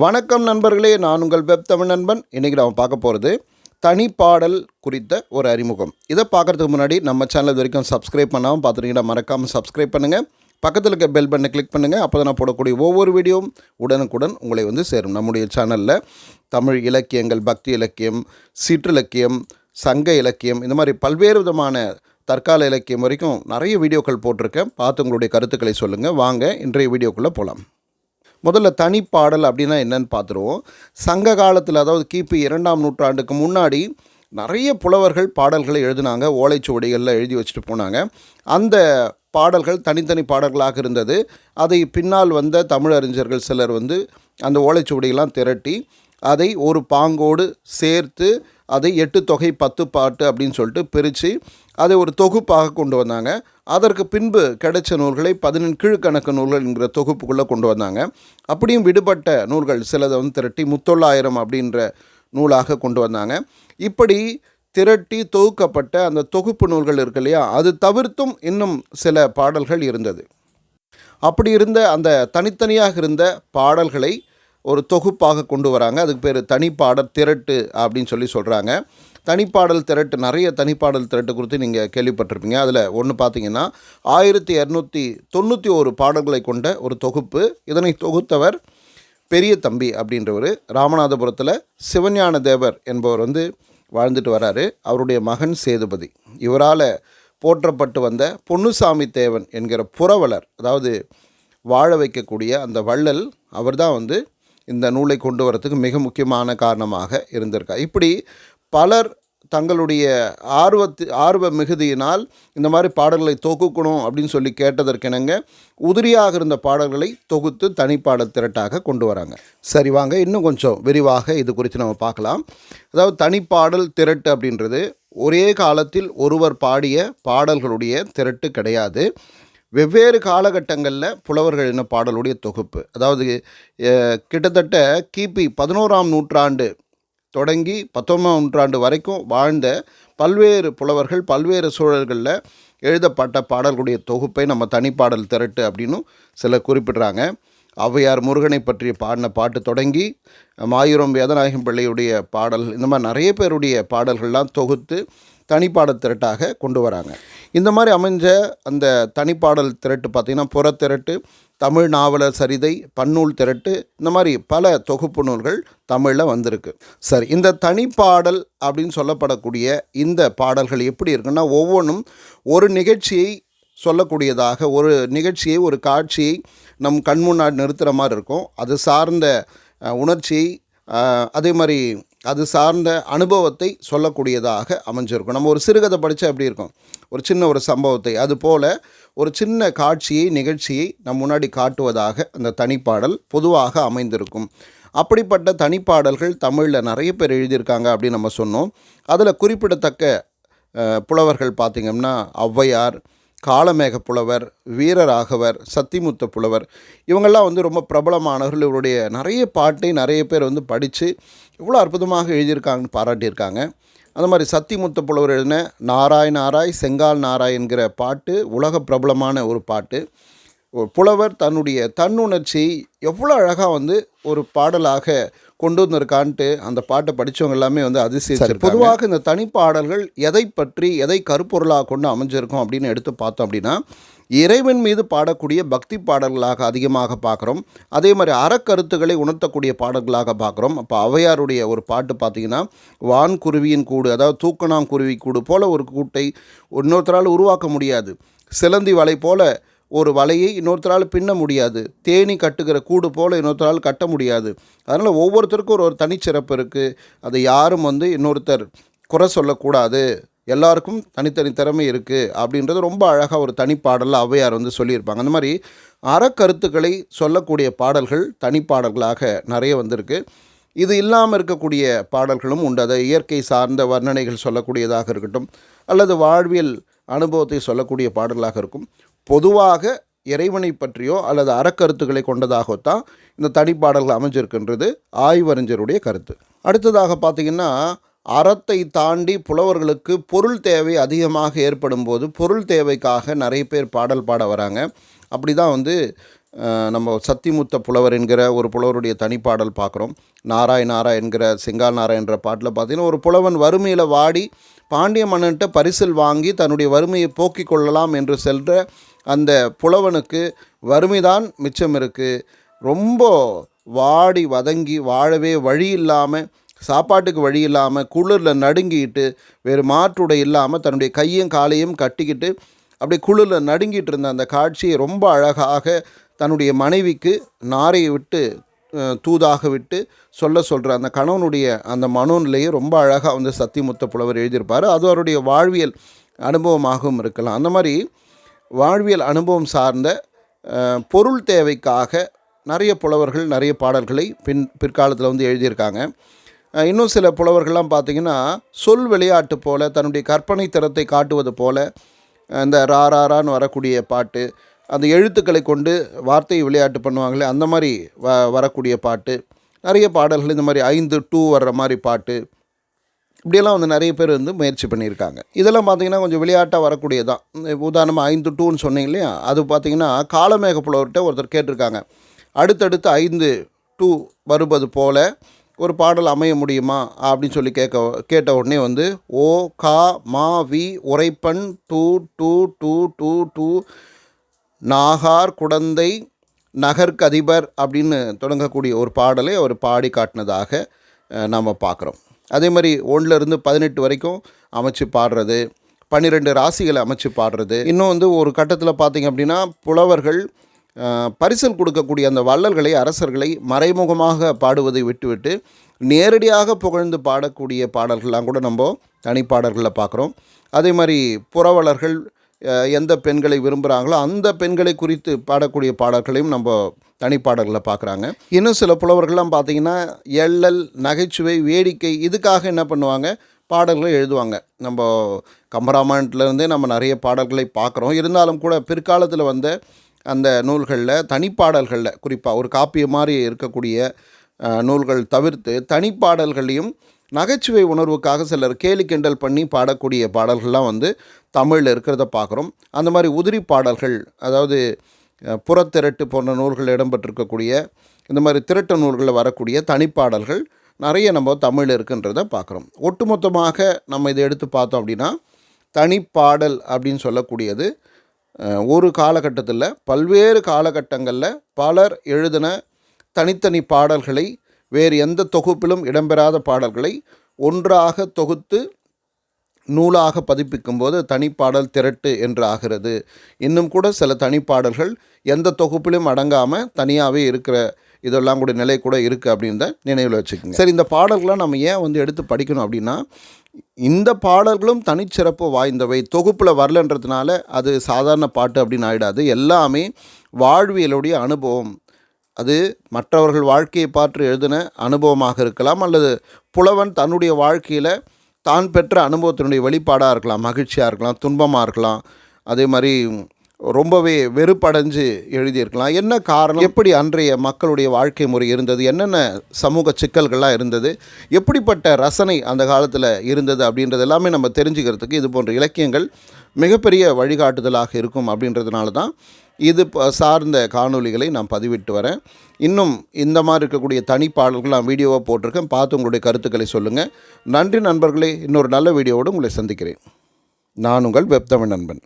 வணக்கம் நண்பர்களே நான் உங்கள் வெப் தமிழ் நண்பன். இன்றைக்கி நம்ம பார்க்க போகிறது தனிப்பாடல் குறித்த ஒரு அறிமுகம். இதை பார்க்குறதுக்கு முன்னாடி நம்ம சேனல் வரைக்கும் சப்ஸ்கிரைப் பண்ணாமல் பார்த்துட்டிங்கன்னா மறக்காமல் சப்ஸ்கிரைப் பண்ணுங்கள் பக்கத்தில் இருக்க பெல் பட்டனை கிளிக் பண்ணுங்கள் அப்போ தான் நான் போடக்கூடிய ஒவ்வொரு வீடியோவும் உடனுக்குடன் உங்களை வந்து சேரும். நம்முடைய சேனலில் தமிழ் இலக்கியங்கள் பக்தி இலக்கியம் சிற்றிலக்கியம் சங்க இலக்கியம் இந்த மாதிரி பல்வேறு விதமான தற்கால இலக்கியம் வரைக்கும் நிறைய வீடியோக்கள் போட்டிருக்கேன். பார்த்து உங்களுடைய கருத்துக்களை சொல்லுங்கள் வாங்க இன்றைய வீடியோக்குள்ளே போகலாம் முதல்ல தனிப்பாடல் அப்படின்னா என்னன்னு பார்த்துருவோம். சங்க காலத்தில் அதாவது கிபி இரண்டாம் நூற்றாண்டுக்கு முன்னாடி நிறைய புலவர்கள் பாடல்களை எழுதினாங்க. ஓலைச்சுவடிகளில் எழுதி வச்சுட்டு போனாங்க. அந்த பாடல்கள் தனித்தனி பாடல்களாக இருந்தது. அதை பின்னால் வந்த தமிழறிஞர்கள் சிலர் வந்து அந்த ஓலைச்சுவடிகள்லாம் திரட்டி அதை ஒரு பாங்கோடு சேர்த்து அதை எட்டு தொகை பத்து பாட்டு அப்படின்னு சொல்லிட்டு பிரித்து அதை ஒரு தொகுப்பாக கொண்டு வந்தாங்க. அதற்கு பின்பு கிடைச்ச நூல்களை பதினெண் கீழ்கணக்கு நூல்கள் என்கிற தொகுப்புக்குள்ளே கொண்டு வந்தாங்க. அப்படியும் விடுபட்ட நூல்கள் சிலதை வந்து திரட்டி முத்தொள்ளாயிரம் அப்படின்ற நூலாக கொண்டு வந்தாங்க. இப்படி திரட்டி தொகுக்கப்பட்ட அந்த தொகுப்பு நூல்கள் இருக்கு இல்லையா? அது தவிர்த்தும் இன்னும் சில பாடல்கள் இருந்தது. அப்படி இருந்த அந்த தனித்தனியாக இருந்த பாடல்களை ஒரு தொகுப்பாக கொண்டு வராங்க. அதுக்கு பேர் தனிப்பாடல் திரட்டு அப்படின்னு சொல்லி சொல்கிறாங்க தனிப்பாடல் திரட்டு நிறைய தனிப்பாடல் திரட்டு குறித்து நீங்கள் கேள்விப்பட்டிருப்பீங்க. அதில் ஒன்று பார்த்தீங்கன்னா ஆயிரத்தி இரநூத்தி தொண்ணூற்றி ஒரு பாடல்களை கொண்ட ஒரு தொகுப்பு. இதனை தொகுத்தவர் பெரிய தம்பி அப்படின்றவர். ராமநாதபுரத்தில் சிவஞான தேவர் என்பவர் வந்து வாழ்ந்துட்டு வராரு. அவருடைய மகன் சேதுபதி. இவரால் போற்றப்பட்டு வந்த பொன்னுசாமி தேவன் என்கிற புறவலர் அதாவது வாழ வைக்கக்கூடிய அந்த வள்ளல் அவர்தான் வந்து இந்த நூலை கொண்டு வரத்துக்கு மிக முக்கியமான காரணமாக இருந்திருக்கார். இப்படி பலர் தங்களுடைய ஆர்வத்து ஆர்வ மிகுதியினால் இந்த மாதிரி பாடல்களை தொகுக்கணும் அப்படின்னு சொல்லி கேட்டதற்கெனங்க உதிரியாக இருந்த பாடல்களை தொகுத்து தனிப்பாடல் திரட்டாக கொண்டு வராங்க. சரி வாங்க இன்னும் கொஞ்சம் விரிவாக இது குறித்து நம்ம பார்க்கலாம். அதாவது தனிப்பாடல் திரட்டு அப்படின்றது ஒரே காலத்தில் ஒருவர் பாடிய பாடல்களுடைய திரட்டு கிடையாது. வெவ்வேறு காலகட்டங்களில் புலவர்கள் என்ன பாடலுடைய தொகுப்பு. அதாவது கிட்டத்தட்ட கிபி பதினோராம் நூற்றாண்டு தொடங்கி பத்தொன்பதாம் நூற்றாண்டு வரைக்கும் வாழ்ந்த பல்வேறு புலவர்கள் பல்வேறு சூழல்களில் எழுதப்பட்ட பாடல்களுடைய தொகுப்பை நம்ம தனிப்பாடல் திரட்டு அப்படின்னும் சில குறிப்பிடுறாங்க. ஔவையார் முருகனை பற்றி பாடின பாட்டு தொடங்கி மாயூரம் வேதநாயகம் பிள்ளையுடைய பாடல் இந்த மாதிரி நிறைய பேருடைய பாடல்கள்லாம் தொகுத்து தனிப்பாடல் திரட்டாக கொண்டு வராங்க. இந்த மாதிரி அமைஞ்ச அந்த தனிப்பாடல் திரட்டு பார்த்திங்கன்னா புறத்திரட்டு தமிழ் நாவலர் சரிதை பன்னூல் திரட்டு இந்த மாதிரி பல தொகுப்பு நூல்கள் தமிழில் வந்திருக்கு. சரி இந்த தனிப்பாடல் அப்படின்னு சொல்லப்படக்கூடிய இந்த பாடல்கள் எப்படி இருக்குன்னா ஒவ்வொன்றும் ஒரு நிகழ்ச்சியை சொல்லக்கூடியதாக ஒரு நிகழ்ச்சியை ஒரு காட்சியை நம் கண் முன்னாடி நிறுத்துகிற மாதிரி இருக்கும். அது சார்ந்த உணர்ச்சியை அதே மாதிரி அது சார்ந்த அனுபவத்தை சொல்லக்கூடியதாக அமைஞ்சிருக்கும். நம்ம ஒரு சிறுகதை படித்தா எப்படி இருக்கும்? ஒரு சின்ன ஒரு சம்பவத்தை. அதுபோல் ஒரு சின்ன காட்சியை நிகழ்ச்சியை நம் முன்னாடி காட்டுவதாக அந்த தனிப்பாடல் பொதுவாக அமைந்திருக்கும். அப்படிப்பட்ட தனிப்பாடல்கள் தமிழில் நிறைய பேர் எழுதியிருக்காங்க அப்படின்னு நம்ம சொன்னோம். அதில் குறிப்பிடத்தக்க புலவர்கள் பார்த்திங்கன்னா ஔவையார் காளமேக புலவர் வீரராகவர் சத்திமுத்த புலவர் இவங்கெல்லாம் வந்து ரொம்ப பிரபலமானவர்கள். இவருடைய நிறைய பாட்டை நிறைய பேர் வந்து படித்து இவ்வளோ அற்புதமாக எழுதியிருக்காங்கன்னு பாராட்டியிருக்காங்க. அந்த மாதிரி சத்திமுத்த புலவர் எழுதின நாராய் நாராய் செங்கால் நாராய் என்கிற பாட்டு உலக பிரபலமான ஒரு பாட்டு. ஒரு புலவர் தன்னுடைய தன்னுணர்ச்சியை எவ்வளோ அழகாக வந்து ஒரு பாடலாக கொண்டு வந்திருக்கான்ட்டு அந்த பாட்டை படித்தவங்க எல்லாமே வந்து அதிசயிச்சு பொதுவாக இந்த தனிப்பாடல்கள் எதை பற்றி எதை கருப்பொருளாக கொண்டு அமைஞ்சிருக்கும் அப்படின்னு எடுத்து பார்த்தோம் அப்படின்னா இறைவன் மீது பாடக்கூடிய பக்தி பாடல்களாக அதிகமாக பார்க்குறோம். அதே மாதிரி அறக்கருத்துக்களை உணர்த்தக்கூடிய பாடல்களாக பார்க்குறோம். அப்போ ஔவையாருடைய ஒரு பாட்டு பார்த்தீங்கன்னா வான் குருவியின் கூடு அதாவது தூக்கணாம் குருவி கூடு போல ஒரு கூட்டை இன்னொருத்தரால் உருவாக்க முடியாது. சிலந்தி வலை போல ஒரு வலையை இன்னொருத்தரால் பின்ன முடியாது. தேனி கட்டுகிற கூடு போல் இன்னொருத்தரால் கட்ட முடியாது. அதனால் ஒவ்வொருத்தருக்கும் ஒரு ஒரு தனிச்சிறப்பு இருக்குது அதை யாரும் வந்து இன்னொருத்தர் குறை சொல்லக்கூடாது. எல்லாருக்கும் தனித்தனி திறமை இருக்குது அப்படின்றது ரொம்ப அழகாக ஒரு தனிப்பாடலில் ஔவையார் வந்து சொல்லியிருப்பாங்க. அந்த மாதிரி அறக்கருத்துக்களை சொல்லக்கூடிய பாடல்கள் தனிப்பாடல்களாக நிறைய வந்திருக்கு. இது இல்லாமல் இருக்கக்கூடிய பாடல்களும் உண்டு. அதை இயற்கை சார்ந்த வர்ணனைகள் சொல்லக்கூடியதாக இருக்கட்டும் அல்லது வாழ்வியல் அனுபவத்தை சொல்லக்கூடிய பாடல்களாக இருக்கும். பொதுவாக இறைவனை பற்றியோ அல்லது அறக்கருத்துக்களை கொண்டதாகத்தான் இந்த தனிப்பாடல்கள் அமைஞ்சிருக்கின்றது ஆய்வறிஞருடைய கருத்து. அடுத்ததாக பார்த்திங்கன்னா அறத்தை தாண்டி புலவர்களுக்கு பொருள் தேவை அதிகமாக ஏற்படும் போது பொருள் தேவைக்காக நிறைய பேர் பாடல் பாட வராங்க. அப்படி தான் வந்து நம்ம சத்திமுத்த புலவர் என்கிற ஒரு புலவருடைய தனிப்பாடல் பார்க்குறோம். நாராய் நாராய் என்கிற செங்கால் நாராய் என்ற பாட்டில் பார்த்தீங்கன்னா ஒரு புலவன் வறுமையில் வாடி பாண்டிய மன்னன்ட்ட பரிசில் வாங்கி தன்னுடைய வறுமையை போக்கிக் கொள்ளலாம் என்று செல்கிற அந்த புலவனுக்கு வறுமைதான் மிச்சம் இருக்குது ரொம்ப வாடி வதங்கி வாழவே வழி இல்லாமல் சாப்பாட்டுக்கு வழி இல்லாமல் குளிரில் நடுங்கிட்டு வேறு மாற்றுடை இல்லாமல் தன்னுடைய கையும் காலையும் கட்டிக்கிட்டு அப்படியே குளிரில் நடுங்கிட்டு இருந்த அந்த காட்சியை ரொம்ப அழகாக தன்னுடைய மனைவிக்கு நாரையை விட்டு தூதாக விட்டு சொல்ல சொல்கிற அந்த கணவனுடைய அந்த மனோநிலையை ரொம்ப அழகாக வந்து சத்தியமுத்த புலவர் எழுதியிருப்பார். அது அவருடைய வாழ்வியல் அனுபவமாகவும் இருக்கலாம். அந்த மாதிரி வாழ்வியல் அனுபவம் சார்ந்த பொருள் தேவைக்காக நிறைய புலவர்கள் நிறைய பாடல்களை பின் பிற்காலத்தில் வந்து எழுதியிருக்காங்க. இன்னும் சில புலவர்கள்லாம் பார்த்திங்கன்னா சொல் விளையாட்டு போல் தன்னுடைய கற்பனை திறத்தை காட்டுவது போல் இந்த ரா ரா ரான்னு வரக்கூடிய பாட்டு அந்த எழுத்துக்களை கொண்டு வார்த்தை விளையாட்டு பண்ணுவாங்களே அந்த மாதிரி வ வரக்கூடிய பாட்டு நிறைய பாடல்கள் இந்த மாதிரி ஐந்து டூ வர்ற மாதிரி பாட்டு இப்படியெல்லாம் வந்து நிறைய பேர் வந்து முயற்சி பண்ணியிருக்காங்க. இதெல்லாம் பார்த்தீங்கன்னா கொஞ்சம் விளையாட்டாக வரக்கூடியதான் உதாரணமாக ஐந்து டூன்னு சொன்னீங்க இல்லையா? அது பார்த்தீங்கன்னா காலமேக புலவர்கிட்ட ஒருத்தர் கேட்டிருக்காங்க. அடுத்தடுத்து ஐந்து டூ வருவது போல ஒரு பாடல் அமைய முடியுமா? அப்படின்னு சொல்லி கேட்க கேட்ட உடனே வந்து ஓ கா மா வி உரைப்பன் டூ டூ டூ டூ டூ நாகார் குடந்தை நகர்கதிபர் அப்படின்னு தொடங்கக்கூடிய ஒரு பாடலை அவர் பாடி காட்டினதாக நாம் பார்க்குறோம். அதே மாதிரி ஒன்றுலேருந்து பதினெட்டு வரைக்கும் அமைச்சு பாடுறது பன்னிரெண்டு ராசிகளை அமைச்சு பாடுறது. இன்னும் வந்து ஒரு கட்டத்தில் பார்த்தீங்க அப்படின்னா புலவர்கள் பரிசல் கொடுக்கக்கூடிய அந்த வள்ளல்களை அரசர்களை மறைமுகமாக பாடுவதை விட்டுவிட்டு நேரடியாக புகழ்ந்து பாடக்கூடிய பாடல்கள்லாம் கூட நம்ம தனிப்பாடல்களில் பார்க்குறோம் அதே மாதிரி புறவலர்கள் எந்த பெண்களை விரும்புகிறாங்களோ அந்த பெண்களை குறித்து பாடக்கூடிய பாடல்களையும் நம்ம தனிப்பாடல்களில் பார்க்குறாங்க. இன்னும் சில புலவர்கள்லாம் பார்த்திங்கன்னா எள்ளல் நகைச்சுவை வேடிக்கை இதுக்காக என்ன பண்ணுவாங்க? பாடல்களை எழுதுவாங்க. நம்ம கம்பராமாயணத்துலேருந்தே நம்ம நிறைய பாடல்களை பார்க்குறோம். இருந்தாலும் கூட பிற்காலத்தில் வந்த அந்த நூல்களில் தனிப்பாடல்களில் குறிப்பாக ஒரு காப்பியம் மாதிரி இருக்கக்கூடிய நூல்கள் தவிர்த்து தனிப்பாடல்களையும் நகைச்சுவை உணர்வுக்காக சிலர் கேலி கிண்டல் பண்ணி பாடக்கூடிய பாடல்கள்லாம் வந்து தமிழில் இருக்கிறத பார்க்குறோம். அந்த மாதிரி உதிரி பாடல்கள் அதாவது புறத்திரட்டு போன்ற நூல்கள் இடம்பெற்றிருக்கக்கூடிய இந்த மாதிரி திரட்டு நூல்களில் வரக்கூடிய தனிப்பாடல்கள் நிறைய நம்ம தமிழில் இருக்குன்றத பார்க்குறோம். ஒட்டுமொத்தமாக நம்ம இதை எடுத்து பார்த்தோம் அப்படின்னா தனிப்பாடல் அப்படின்னு சொல்லக்கூடியது ஒரு காலகட்டத்தில் பல்வேறு காலகட்டங்களில் பலர் எழுதின தனித்தனி பாடல்களை வேறு எந்த தொகுப்பிலும் இடம்பெறாத பாடல்களை ஒன்றாக தொகுத்து நூலாக பதிப்பிக்கும் போது தனிப்பாடல் திரட்டு என்று ஆகிறது. இன்னும் கூட சில தனிப்பாடல்கள் எந்த தொகுப்பிலும் அடங்காமல் தனியாகவே இருக்கிற இதெல்லாம் கூட நிலை கூட இருக்குது அப்படின்னு தான் நினைவில் வச்சுக்கோங்க. சரி இந்த பாடல்களை நம்ம ஏன் வந்து எடுத்து படிக்கணும் அப்படின்னா இந்த பாடல்களும் தனிச்சிறப்பு வாய்ந்தவை. தொகுப்பில் வரலன்றதுனால அது சாதாரண பாட்டு அப்படின்னு ஆகிடாது எல்லாமே வாழ்வியலுடைய அனுபவம். அது மற்றவர்கள் வாழ்க்கையை பார்த்து எழுதின அனுபவமாக இருக்கலாம் அல்லது புலவன் தன்னுடைய வாழ்க்கையில் தான் பெற்ற அனுபவத்தினுடைய வெளிப்பாடாக இருக்கலாம் மகிழ்ச்சியாக இருக்கலாம் துன்பமாக இருக்கலாம். அதே மாதிரி ரொம்பவே வெறுப்படைஞ்சு எழுதியிருக்கலாம். என்ன காரணம்? எப்படி அன்றைய மக்களுடைய வாழ்க்கை முறை இருந்தது? என்னென்ன சமூக சிக்கல்கள்லாம் இருந்தது? எப்படிப்பட்ட ரசனை அந்த காலத்தில் இருந்தது அப்படின்றது எல்லாமே நம்ம தெரிஞ்சுக்கிறதுக்கு இது போன்ற இலக்கியங்கள் மிகப்பெரிய வழிகாட்டுதலாக இருக்கும் அப்படின்றதுனால தான் இது ப- சார்ந்த காணொளிகளை நான் பதிவிட்டு வரேன். இன்னும் இந்த மாதிரி இருக்கக்கூடிய தனிப்பாடல்கள் நான் வீடியோவாக போட்டிருக்கேன். பார்த்து உங்களுடைய கருத்துக்களை சொல்லுங்கள் நன்றி நண்பர்களே. இன்னொரு நல்ல வீடியோவோடு உங்களை சந்திக்கிறேன். நான் உங்கள் வெப்தமிழ் நண்பன்.